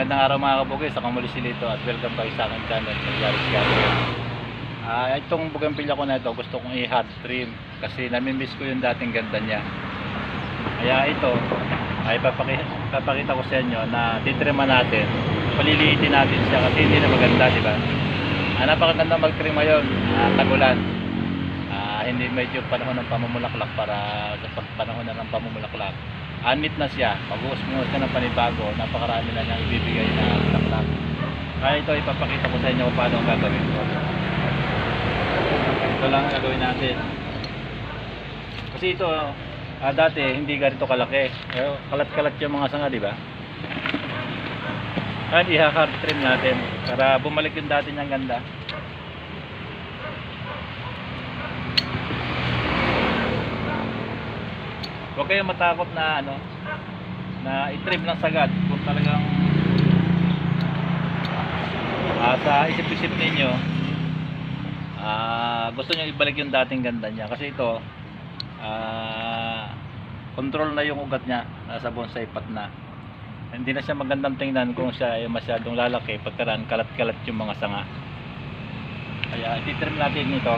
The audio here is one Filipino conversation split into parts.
Magandang araw mga kabugis, ako muli si Lito at welcome kayo sa aking channel sa Yaris Garden. Ah, itong bougainvillea ko na ito, gusto kong i-hot trim kasi namimiss ko yung dating ganda niya. Kaya ito, ay papaki- papakita ko sa inyo na titriman natin. Paliliitin natin siya kasi hindi na maganda, di ba? Ah, napakaganda mag-trim ngayon, ah, tagulan. Ah, hindi medyo panahon ng pamumulaklak para sa panahon na ng pamumulaklak. Anit na siya, mag-uusmos ka ng panibago, napakarami na niyang ibibigay na bulaklak. Kaya ito ipapakita ko sa inyo kung paano ang gagawin ko. Ito lang ang gagawin natin. Kasi ito, ah, dati hindi ganito kalaki. Pero kalat-kalat yung mga sanga, di ba? Kaya i-hard trim natin para bumalik yung dati niyang ganda. Huwag kayong matakot na ano na i-trim lang sagad kung talagang ah, sa isip-isip ninyo ah, gusto nyo ibalik yung dating ganda niya. Kasi ito ah, control na yung ugat niya. Nasa bonsai pat na. Hindi na siya magandang tingnan kung siya ay masyadong lalaki pagkaraan kalat-kalat yung mga sanga. Kaya ititrim natin ito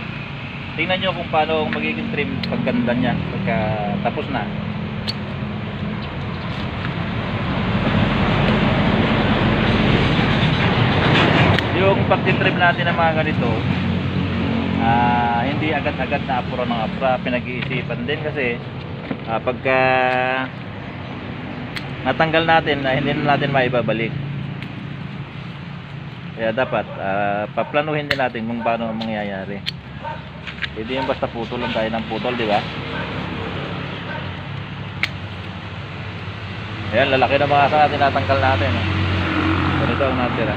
tingnan nyo kung paano magiging trim pagganda niya pagka tapos na. Yung pagtitrim natin ng mga ganito ah, hindi agad-agad na apuro ng apura pinag-iisipan din kasi ah, pagka natanggal natin na hindi na natin maibabalik. Kaya dapat ah, paplanuhin din natin kung paano mangyayari hindi yung basta putol lang tayo ng putol di ba? Ayan lalaki na mga sa tinatanggal natin. Eh. ganito ang natira.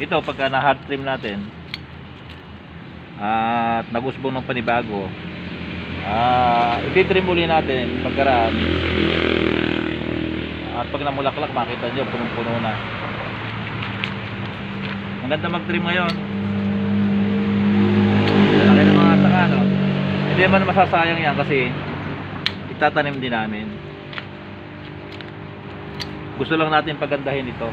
Ito pagka na hard trim natin at nagusbong ng panibago ah ititrim uli natin pagkaraan at pag namulaklak makita nyo punong puno na. Ang ganda mag trim ngayon. Laki ng mga saka no? Hindi naman masasayang yan kasi itatanim din namin. Gusto lang natin pagandahin ito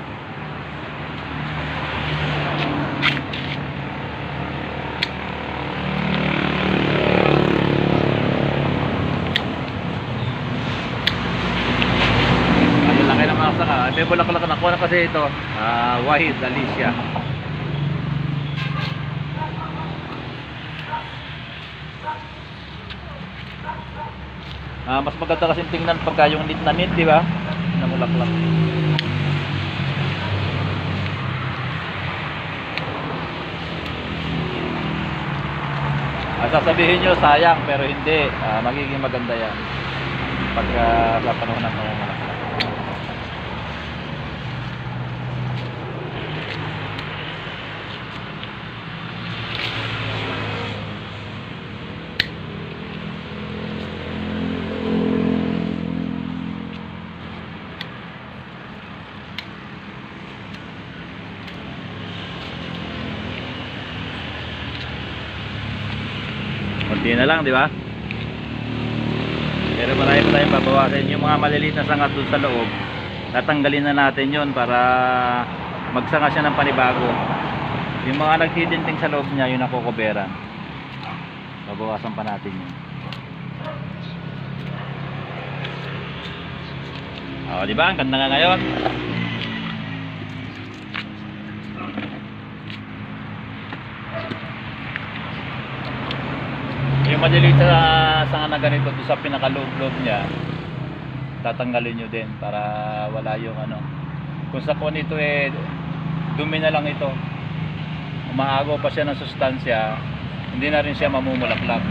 mga saka. May bulaklak na kuha na kasi ito. Ah, Wahid Alicia. Ah, mas maganda kasi tingnan pagka yung nit na nit, di ba? Na bulaklak. Ah, sasabihin nyo sayang pero hindi. Ah, magiging maganda yan pagka sa panahon ng pamumulaklak. Kunti na lang, di ba? Pero marami pa tayong babawasan. Yung mga maliliit na sanga doon sa loob, tatanggalin na natin yon para magsanga siya ng panibago. Yung mga nagtitinting sa loob niya, yun ang kukuberan. Babawasan pa natin yun. O, di ba? Ang ganda nga ngayon. Yung maliliit sa sanga na ganito doon sa pinakaloob-loob niya, tatanggalin nyo din para wala yung ano. Kung sa kuwan ito eh, dumi na lang ito. Umaagaw pa siya ng sustansya, hindi na rin siya mamumulaklak.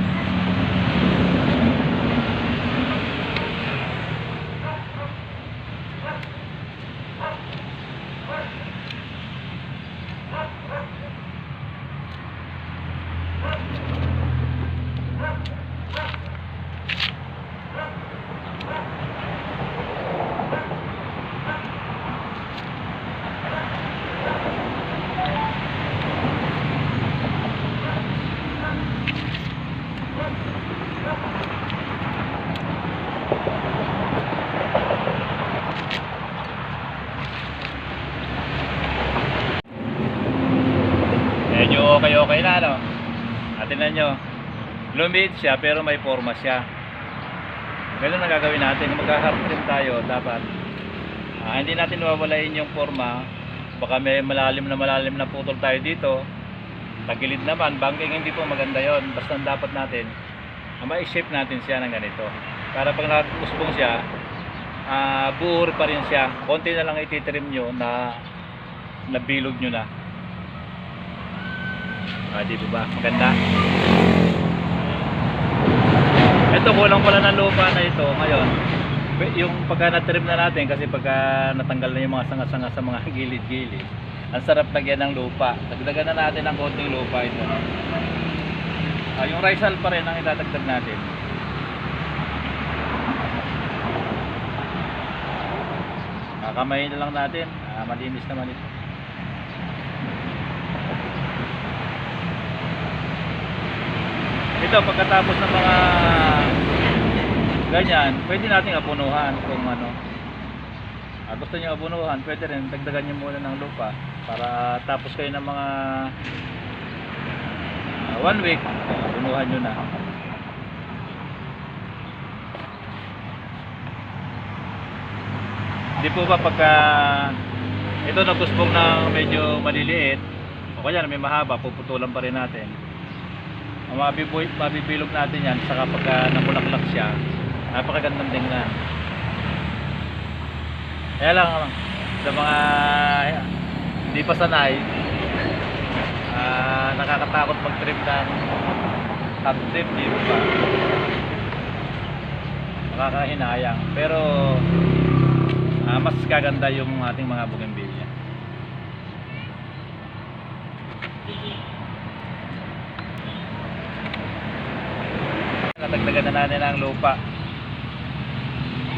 Medyo okay-okay na ano. Atin na nyo. Lumid siya pero may forma siya. Ganun ang gagawin natin. Mag-hard trim tayo dapat. Ah, hindi natin wawalain yung forma. Baka may malalim na malalim na putol tayo dito. Tagilid naman. Banking hindi po maganda yon Basta dapat natin, ah, may shape natin siya ng ganito. Para pag nakakusbong siya, ah buhur pa rin siya. Konti na lang ititrim nyo na nabilog nyo na. Ah, di ba? Maganda. Ito kulang pala ng lupa na ito ngayon. Yung pagka na-trim na natin kasi pagka natanggal na yung mga sanga-sanga sa mga gilid-gilid, ang sarap lagyan ng lupa. Dagdagan na natin ng konting lupa ito. Ah, yung risal pa rin ang idadagdag natin. Kakamayin na lang natin. Ah, malinis naman ito. Ito pagkatapos ng mga ganyan, pwede nating apunuhan kung ano. Ah, gusto niyo apunuhan, pwede rin dagdagan niyo muna ng lupa para tapos kayo ng mga ah, one week, apunuhan niyo na. Hindi po ba pagka ito nagusbong na medyo maliliit o kaya may mahaba, puputulan pa rin natin. Ang mabibilog natin yan saka pagka namulaklak siya, napakagandang tingnan. Kaya lang, sa mga hindi pa sanay, ah, nakakatakot mag-trip ng top tip, di ba? Makakahinayang. Pero, ah, mas gaganda yung ating mga bougainvillea. Natagdagan na natin ang lupa.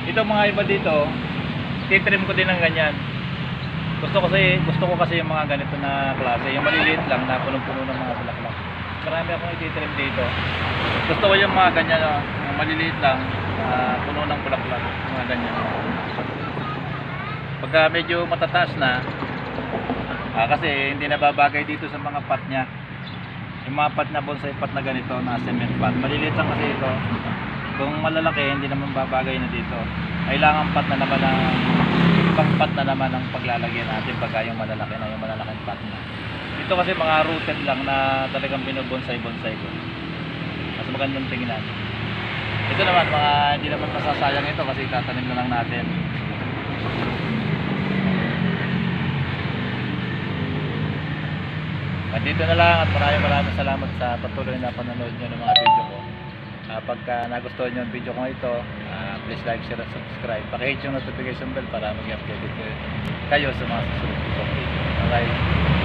Ito mga iba dito, titrim ko din ng ganyan. Gusto kasi gusto ko kasi yung mga ganito na klase, yung maliliit lang na punong-puno ng mga bulaklak. Marami akong ititrim dito. Gusto ko yung mga ganyan, no, yung maliliit lang, na puno ng bulaklak, mga ganyan. Pagka medyo matataas na, ah, kasi hindi nababagay dito sa mga pot niya. Yung mga pot na bonsai pot na ganito, na cement pot. Maliliit lang kasi ito. Kung malalaki, hindi naman babagay na dito. Kailangan pot na naman ng ibang pot na naman ang paglalagyan natin pagka yung malalaki na, yung malalaking pot na. Ito kasi mga rooted lang na talagang binubonsai-bonsai ko. Mas magandang tingnan. Ito naman, mga hindi naman masasayang ito kasi tatanim na lang natin. At dito na lang at maraming maraming salamat sa patuloy na panonood nyo ng mga video ko. Ah, pagka nagustuhan nyo ang video ko ito, ah, please like, share, and subscribe. Pakihit yung notification bell para mag-update kayo sa mga susunod kong video. Alright.